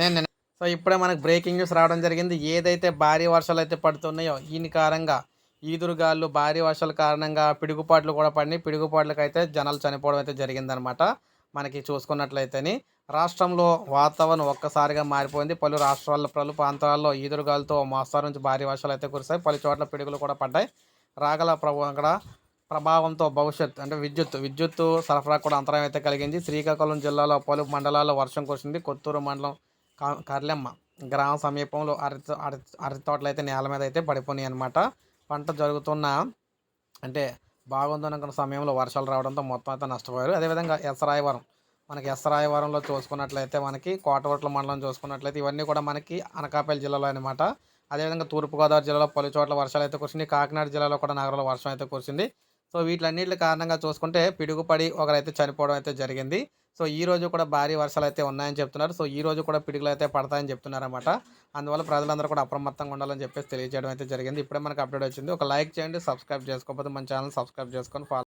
నేను సో ఇప్పుడే మనకు బ్రేకింగ్ న్యూస్ రావడం జరిగింది. ఏదైతే భారీ వర్షాలు అయితే పడుతున్నాయో దీని కారణంగా ఈదురుగాళ్ళు భారీ వర్షాల కారణంగా పిడుగుపాట్లు కూడా పడినాయి. పిడుగుపాట్లకు అయితే జనాలు చనిపోవడం అయితే జరిగిందనమాట మనకి చూసుకున్నట్లయితేని రాష్ట్రంలో వాతావరణం ఒక్కసారిగా మారిపోయింది. పలు రాష్ట్రాల్లో పలు ప్రాంతాల్లో ఈదురుగాలతో మోస్తారు నుంచి భారీ వర్షాలు అయితే కురిశాయి. పలు చోట్ల పిడుగులు కూడా పడ్డాయి. రాగల ప్రభు అక్కడ ప్రభావంతో భవిష్యత్ అంటే విద్యుత్ విద్యుత్ సరఫరా కూడా అంతరాయం అయితే కలిగింది. శ్రీకాకుళం జిల్లాలో పలు మండలాల్లో వర్షం కురిసింది. కొత్తూరు మండలం కర్లెమ్మ. గ్రామ సమీపంలో అరటి అరటి అరటి తోటలు అయితే నేల మీద అయితే పడిపోయినాయి అనమాట పంట జరుగుతున్న అంటే బాగుందనుకున్న సమయంలో వర్షాలు రావడంతో మొత్తం అయితే నష్టపోయారు. అదేవిధంగా ఎసరాయవరం. మనకి ఎసరాయవరంలో చూసుకున్నట్లయితే మనకి కోటవట్ల మండలం చూసుకున్నట్లయితే ఇవన్నీ కూడా మనకి అనకాపల్లి జిల్లాలో అనమాట అదేవిధంగా తూర్పుగోదావరి జిల్లాలో పలు చోట్ల వర్షాలు అయితే కురిసింది కాకినాడ జిల్లాలో కూడా నగరంలో వర్షం అయితే కురిసింది. సో వీటిలన్నిటి కారణంగా చూసుకుంటే పిడుగుపడి ఒకరైతే చనిపోవడం అయితే జరిగింది. సో ఈ రోజు కూడా భారీ వర్షాలు అయితే ఉన్నాయని చెప్తున్నారు. సో ఈ రోజు కూడా పిడుగులు అయితే పడతాయని చెప్తున్నారు అనమాట అందువల్ల ప్రజలందరూ కూడా అప్రమత్తంగా ఉండాలని చెప్పేసి తెలియజేయడం అయితే జరిగింది. ఇప్పుడే మనకు అప్డేట్ వచ్చింది. ఒక లైక్ చేయండి సబ్స్క్రైబ్ చేసుకోకపోతే మన ఛానల్ సబ్స్క్రైబ్ చేసుకొని ఫాలో